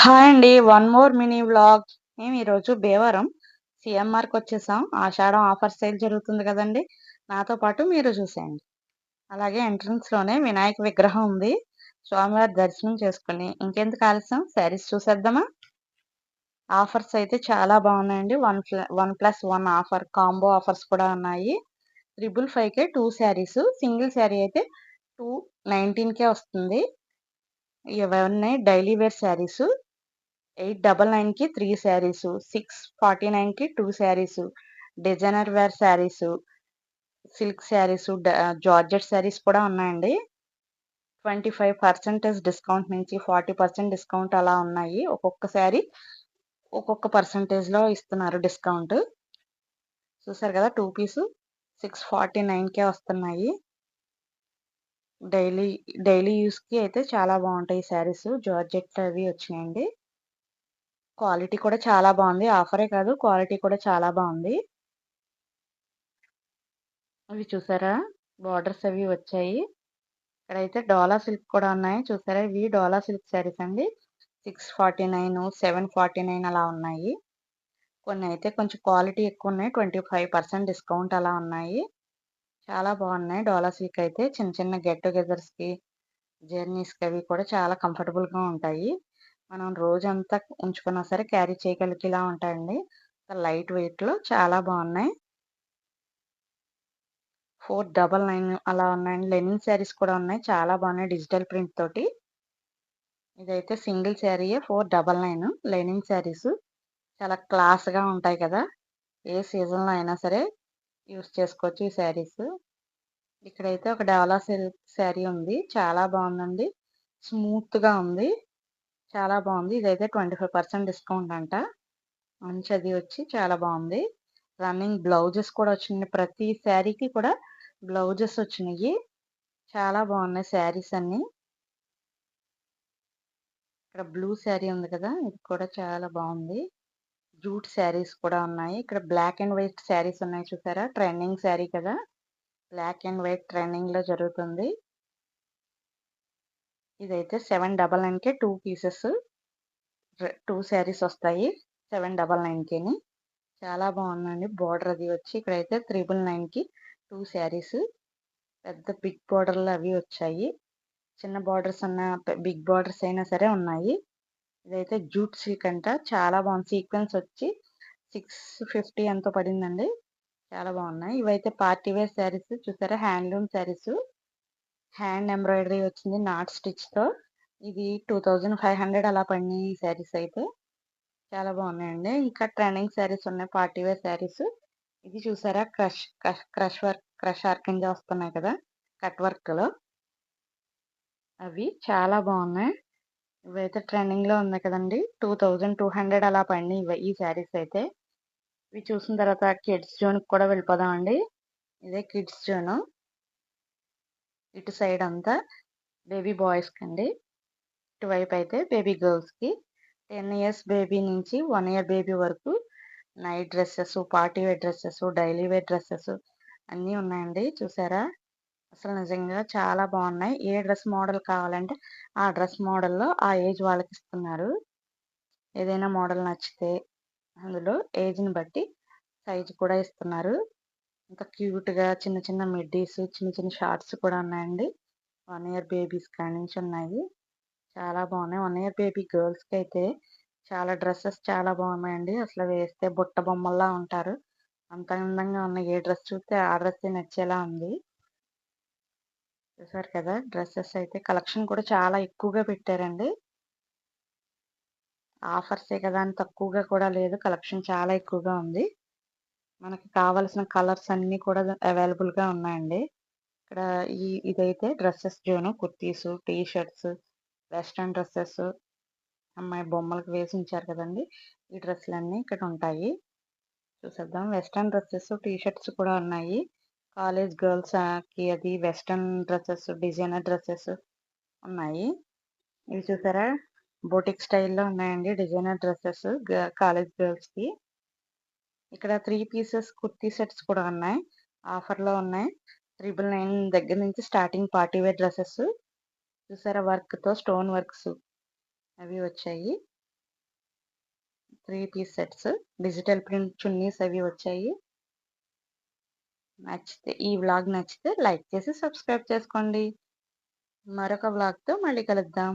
Hi అండి. One more mini vlog. మేము ఈరోజు భీవరం సిఎంఆర్కి వచ్చేసాం. ఆషాఢం ఆఫర్ సేల్ జరుగుతుంది కదండి నాతో పాటు మీరు చూసేయండి. అలాగే ఎంట్రన్స్‌లోనే వినాయక విగ్రహం ఉంది. స్వామివారి దర్శనం చేసుకుని ఇంకెందుకు ఆలస్యం శారీస్ చూసేద్దామా? ఆఫర్స్ అయితే చాలా బాగున్నాయండి. One one plus one offer combo offers కూడా ఉన్నాయి. 555కే 2 శారీస్ సింగిల్ శారీ అయితే 219కే వస్తుంది. ఇవన్నీ డైలీ వేర్ శారీస్. 899కి 3 శారీస్, 649కి 2 sarees, designer wear sarees, silk sarees, georgette sarees కూడా ఉన్నాయండి. 25% డిస్కౌంట్ నుంచి 40% డిస్కౌంట్ అలా ఉన్నాయి. ఒక్కొక్క శారీ ఒక్కొక్క పర్సెంటేజ్‌లో ఇస్తున్నారు డిస్కౌంట్. చూసారు కదా! టూ పీస్ 649కే వస్తున్నాయి. డైలీ డైలీ యూస్కి అయితే చాలా బాగుంటాయి శారీస్. జార్జెట్ అవి వచ్చినాయండి. క్వాలిటీ కూడా చాలా బాగుంది. ఆఫరే కాదు క్వాలిటీ కూడా చాలా బాగుంది. అవి చూసారా? బార్డర్స్ అవి వచ్చాయి. ఇక్కడైతే డోలా సిల్క్ కూడా ఉన్నాయి. చూసారా? ఇవి డోలా సిల్క్ శారీస్ అండి. 649, 749 అలా ఉన్నాయి. కొన్ని అయితే కొంచెం క్వాలిటీ ఎక్కువ ఉన్నాయి. 25% డిస్కౌంట్ అలా ఉన్నాయి. చాలా బాగున్నాయి. డోలా సిల్క్ అయితే చిన్న చిన్న గెట్ టుగెదర్స్‌కి, జర్నీస్‌కి అవి కూడా చాలా కంఫర్టబుల్‌గా ఉంటాయి. మనం రోజంతా ఉంచుకున్నా సరే క్యారీ చేయగలిగేలా ఉంటాయండి. లైట్ వెయిట్‌లో చాలా బాగున్నాయి. 499 అలా ఉన్నాయండి. లెనిన్ శారీస్ కూడా ఉన్నాయి. చాలా బాగున్నాయి డిజిటల్ ప్రింట్ తోటి. ఇదైతే సింగిల్ శారీయే 499 లెనిన్ శారీస్. చాలా క్లాస్‌గా ఉంటాయి కదా! ఏ సీజన్‌లో అయినా సరే యూస్ చేసుకోవచ్చు ఈ శారీస్. ఇక్కడైతే ఒక డెవలా సిల్క్ శారీ ఉంది. చాలా బాగుందండి. స్మూత్‌గా ఉంది. చాలా బాగుంది. ఇదైతే 25% డిస్కౌంట్ అంట. మంచి అది వచ్చి చాలా బాగుంది. రన్నింగ్ బ్లౌజెస్ కూడా వచ్చినాయి. ప్రతి శారీకి కూడా బ్లౌజెస్ వచ్చినాయి. చాలా బాగున్నాయి శారీస్ అన్నీ. ఇక్కడ బ్లూ శారీ ఉంది కదా! ఇది కూడా చాలా బాగుంది. జూట్ శారీస్ కూడా ఉన్నాయి. ఇక్కడ బ్లాక్ అండ్ వైట్ శారీస్ ఉన్నాయి చూసారా? ట్రెండింగ్ శారీ కదా! బ్లాక్ అండ్ వైట్ ట్రెండింగ్‌లో జరుగుతుంది. ఇదైతే 799కే 2 పీసెస్. టూ శారీస్ వస్తాయి. 799కేని. చాలా బాగుందండి. బోర్డర్ అది వచ్చి ఇక్కడైతే 399కి 2 శారీస్. పెద్ద బిగ్ బార్డర్లు అవి వచ్చాయి. చిన్న బార్డర్స్ ఉన్న బిగ్ బార్డర్స్ అయినా సరే ఉన్నాయి. ఇదైతే జూట్ సిల్క్ అంట. చాలా బాగుంది. సీక్వెన్స్ వచ్చి 650 ఎంతో పడిందండి. చాలా బాగున్నాయి. ఇవైతే పార్టీ వేర్ శారీస్ చూసారా? Handloom sarees. హ్యాండ్ ఎంబ్రాయిడరీ వచ్చింది నాట్ స్టిచ్‌తో. ఇది 2500 అలా పడినాయి ఈ శారీస్ అయితే. చాలా బాగున్నాయండి. ఇంకా ట్రెండింగ్ శారీస్ ఉన్నాయి. Party wear sarees. ఇది చూసారా? Crush crush crush work crush organza వస్తున్నాయి కదా! కట్ వర్క్‌లో. అవి చాలా బాగున్నాయి. ఇవైతే ట్రెండింగ్‌లో ఉన్నాయి కదండీ! 2200 అలా పడినాయి ఇవి ఈ శారీస్ అయితే. ఇవి చూసిన తర్వాత కిడ్స్ జోన్‌కి కూడా వెళ్ళిపోదామండి. ఇదే కిడ్స్ జోను. ఇటు సైడ్ అంతా బేబీ బాయ్స్కి అండి ఇటువైపు అయితే బేబీ గర్ల్స్‌కి. 10 ఇయర్స్ బేబీ నుంచి వన్ ఇయర్ బేబీ వరకు night dresses party wear dresses daily wear dresses అన్నీ ఉన్నాయండి. చూసారా? అసలు నిజంగా చాలా బాగున్నాయి. ఏ డ్రెస్ మోడల్ కావాలంటే ఆ డ్రెస్ మోడల్‌లో ఆ ఏజ్ వాళ్ళకి ఇస్తున్నారు. ఏదైనా మోడల్ నచ్చితే అందులో ఏజ్‌ని బట్టి సైజ్ కూడా ఇస్తున్నారు. ఇంకా క్యూట్‌గా చిన్న చిన్న మిడ్డీస్, చిన్న చిన్న షార్ట్స్ కూడా ఉన్నాయండి. వన్ ఇయర్ బేబీస్ కాడ్నుంచి ఉన్నాయి. చాలా బాగున్నాయి. వన్ ఇయర్ బేబీ గర్ల్స్‌కి అయితే చాలా డ్రెస్సెస్ చాలా బాగున్నాయండి. అసలు వేస్తే బుట్ట బొమ్మల్లా ఉంటారు. అంత అందంగా ఉన్నాయి. ఏ డ్రెస్ చూస్తే ఆ డ్రెస్ నచ్చేలా ఉంది. చూసారు కదా! డ్రెస్సెస్ అయితే కలెక్షన్ కూడా చాలా ఎక్కువగా పెట్టారండి. ఆఫర్సే కదా అని తక్కువగా కూడా లేదు. కలెక్షన్ చాలా ఎక్కువగా ఉంది. మనకి కావాల్సిన కలర్స్ అన్నీ కూడా అవైలబుల్‌గా ఉన్నాయండి. ఇక్కడ ఈ ఇదైతే dresses zone. Kurtis, T shirts, western dresses అమ్మాయి బొమ్మలకు వేసి ఉంచారు కదండీ! ఈ డ్రెస్సులన్నీ ఇక్కడ ఉంటాయి. చూసేద్దాం. వెస్ట్రన్ డ్రెస్సెస్ టీ షర్ట్స్ కూడా ఉన్నాయి. కాలేజ్ గర్ల్స్కి అది వెస్ట్రన్ డ్రెస్సెస్ డిజైనర్ డ్రెస్సెస్ ఉన్నాయి. ఇవి చూసారా? బోటిక్ స్టైల్‌లో ఉన్నాయండి డిజైనర్ డ్రెస్సెస్ కాలేజ్ గర్ల్స్‌కి. ఇక్కడ త్రీ పీసెస్ కుర్తీ సెట్స్ కూడా ఉన్నాయి. ఆఫర్‌లో ఉన్నాయి. 999 దగ్గర నుంచి స్టార్టింగ్ పార్టీ వేర్ డ్రెస్సెస్ చూసారా వర్క్‌తో స్టోన్ వర్క్స్ అవి వచ్చాయి. Three piece sets digital print chunnis అవి వచ్చాయి నచ్చితే ఈ వ్లాగ్ నచ్చితే లైక్ చేసి సబ్స్క్రైబ్ చేసుకోండి మరొక వ్లాగ్తో మళ్ళీ కలుద్దాం